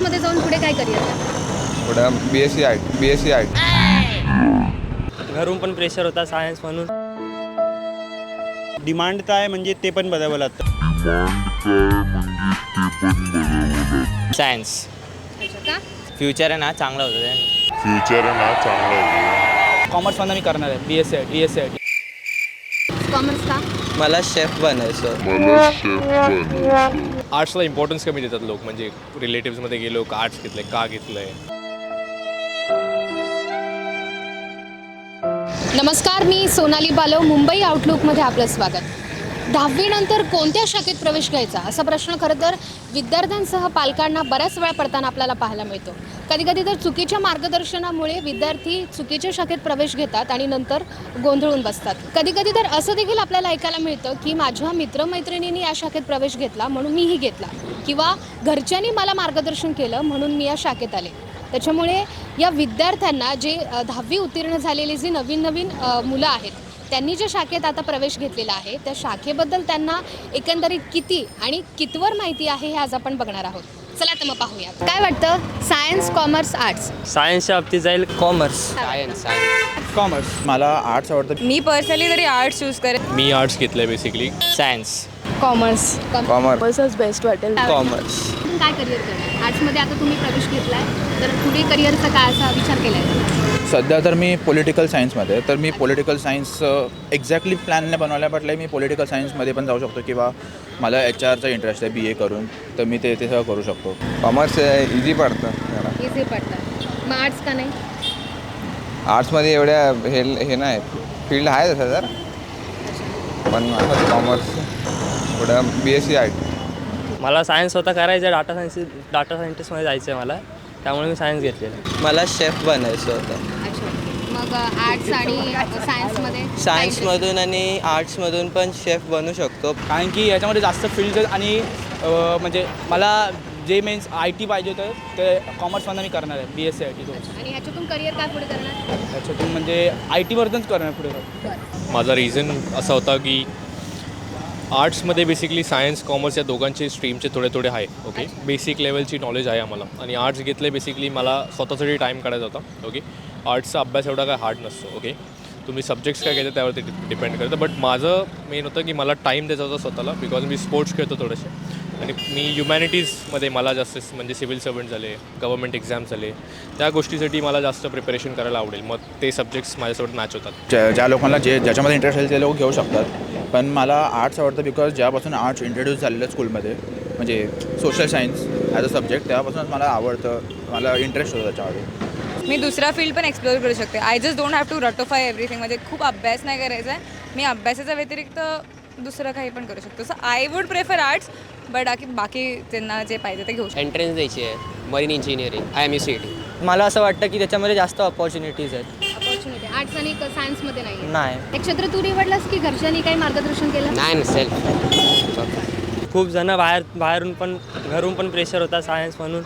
कॉमर्समध्ये जाऊन पुढे काय करिअर? पुढं B S C I B S C I घरून पण प्रेशर होता सायन्स म्हणून. डिमांड काय म्हणजे ते पण बघावं लागतं. सायन्स का? फ्युचर आहे ना चांगलं होतं ते. फ्युचर आहे ना चांगलं होतं. कॉमर्समधनं मी करणार आहे B S C I D S C I commerce का? मला शेफ बनायचं मला शेफ बनायचं आर्ट्सला इम्पॉर्टन्स कमी देतात लोक म्हणजे रिलेटिव्समध्ये गेलो का आर्ट्स घेतलंय का घेतलंय? नमस्कार मी सोनाली बालव मुंबई आउटलुकमध्ये आपलं स्वागत. दहावीनंतर कोणत्या शाखेत प्रवेश घ्यायचा? असा प्रश्न खरं तर विद्यार्थ्यांसह पालकांना बऱ्याच वेळा पडताना आपल्याला पाहायला मिळतो. कधीकधी तर चुकीच्या मार्गदर्शनामुळे विद्यार्थी चुकीच्या शाखेत प्रवेश घेतात आणि नंतर गोंधळून बसतात. कधीकधी तर असं देखील आपल्याला ऐकायला मिळतं की माझ्या मित्रमैत्रिणींनी या शाखेत प्रवेश घेतला म्हणून मीही घेतला किंवा घरच्यांनी मला मार्गदर्शन केलं म्हणून मी या शाखेत आले. त्याच्यामुळे या विद्यार्थ्यांना जे दहावी उत्तीर्ण झालेली जी नवीन नवीन मुलं आहेत त्यांनी ज्या शाखेत आता प्रवेश घेतलेला आहे त्या शाखेबद्दल त्यांना एकंदरीत किती आणि कितवर माहिती आहे हे आज आपण बघणार आहोत. चला तर मग पाहूया काय वाटतं? सायन्स कॉमर्स आर्ट्स सायन्सच्या बाबतीत जाईल कॉमर्स सायन्स कॉमर्स मला आर्ट्स आवडतं. मी पर्सनली तरी आर्ट चूज करेन. मी आर्ट्स घेतलंय basically science commerce commerce best वाटेल. कॉमर्स काय करिअर करणार? आर्ट्समध्ये आता तुम्ही प्रवेश घेतलाय तर पुढे करिअरचा काय असा विचार केलाय? सध्या तर मी पॉलिटिकल सायन्समध्ये आहे. तर मी पॉलिटिकल सायन्स एक्झॅक्टली प्लॅन नाही बनवल्या बटलं मी पॉलिटिकल सायन्समध्ये पण जाऊ शकतो किंवा मला एच आरचा इंटरेस्ट आहे बी ए करून तर मी ते ते सगळं करू शकतो. कॉमर्स इझी पडतं जरा. इझी पडतं. मग आर्ट्स का नाही? आर्ट्समध्ये एवढ्या हे हे नाही. फील्ड आहे तसं तर. पण कॉमर्स पुढं बी एस सी आय मला सायन्स स्वतः करायचं डाटा सायन्स डाटा सायंटिस्टमध्ये जायचं आहे मला. त्यामुळे मी सायन्स घेतलेलं. मला शेफ बनायचं होतं. अच्छा. मग आर्ट्स आणि सायन्समध्ये सायन्समधून आणि आर्ट्समधून पण शेफ बनू शकतो. कारण की याच्यामध्ये जास्त फील्ड आणि अ, म्हणजे मला जे मेन्स आय टी पाहिजे होतं ते कॉमर्समधनं मी करणार आहे B S C I T आणि ह्याच्यातून करिअर काय पुढे करणार? त्याच्यातून म्हणजे आय टीवरच करणार पुढे माझा रिझन असा होता की आर्ट्समध्ये बेसिकली सायन्स कॉमर्स या दोघांचे स्ट्रीमचे थोडे थोडे आहे ओके बेसिक लेवलची नॉलेज आहे आम्हाला. आणि आर्ट्स घेतले बेसिकली मला स्वतःसाठी टाईम काढायचा होता ओके आर्ट्सचा अभ्यास एवढा काय हार्ड नसतो ओके तुम्ही सब्जेक्ट्स काय घेता त्यावरती डिपेंड करतं. बट माझं मेन होतं की मला टाईम द्यायचा होता स्वतःला बिकॉज मी स्पोर्ट्स खेळतो थोडेसे. आणि मी ह्युमॅनिटीजमध्ये मला जास्त म्हणजे सिव्हिल सर्वंट झाले गव्हर्मेंट एक्झाम झाले त्या गोष्टीसाठी मला जास्त प्रिपरेशन करायला आवडेल. मग ते सब्जेक्ट्स माझ्यासोबत मॅच होतात. ज्या ज्या लोकांना जे ज्याच्यामध्ये इंटरेस्ट असेल ते लोक घेऊ शकतात. पण मला आर्ट्स आवडतं बिकॉज ज्यापासून आर्ट्स इंट्रोड्यूस झालेलं स्कूलमध्ये म्हणजे social science as a subject तेव्हापासूनच मला आवडतं मला इंटरेस्ट होतं त्याच्यामध्ये. मी दुसरा फील्ड पण एक्सप्लोर करू शकते. I just don't have to रटोफाय everything म्हणजे खूप अभ्यास नाही करायचा आहे. मी अभ्यासाच्या व्यतिरिक्त दुसरं काही पण करू शकतो. So I would prefer arts but बाकी बाकी त्यांना जे पाहिजे ते घेऊ शकतो. एंट्रन्स द्यायची आहे. Marine engineering I M U C T मला असं वाटतं की त्याच्यामध्ये जास्त अपॉर्च्युनिटीज आहेत. आर्ट्स आणि सायन्समध्ये नाही नाही. एक क्षेत्र तू निवडलास की घरच्यांनी काही मार्गदर्शन केलं? नाही ना सेल्फ. खूप जण बाहेर बाहेरून पण घरून पण प्रेशर होता सायन्स म्हणून.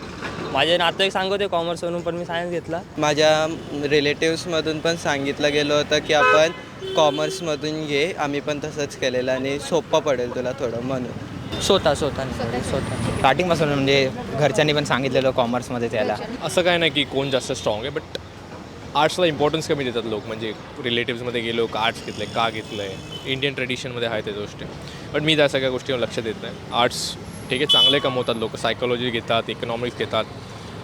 माझे नातेवाईक सांगत होते कॉमर्स म्हणून पण मी सायन्स घेतला. माझ्या रिलेटिव्समधून पण सांगितलं गेलं होतं की आपण कॉमर्समधून घे आम्ही पण तसंच केलेलं आणि सोपं पडेल तुला थोडं म्हणून. स्वतः स्वतः स्वतः. स्टार्टिंगपासून म्हणजे घरच्यांनी पण सांगितलेलं कॉमर्समध्ये त्याला असं काय नाही की कोण जास्त स्ट्रॉंग आहे बट आर्ट्सला इम्पॉर्टन्स कमी देतात लोक. म्हणजे रिलेटिव्समध्ये गेलो का आर्ट्स घेतलं का घेतलं आहे इंडियन ट्रेडिशनमध्ये आहे त्या गोष्टी. बट मी त्या सगळ्या गोष्टीवर लक्ष देत नाही. आर्ट्स ठीक आहे चांगले कमवतात लोक. सायकोलॉजी घेतात इकॉनॉमिक्स घेतात.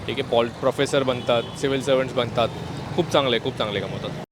ठीक आहे पॉल प्रोफेसर बनतात सिव्हिल सर्वंट्स बनतात. खूप चांगले खूप चांगले कमवतात.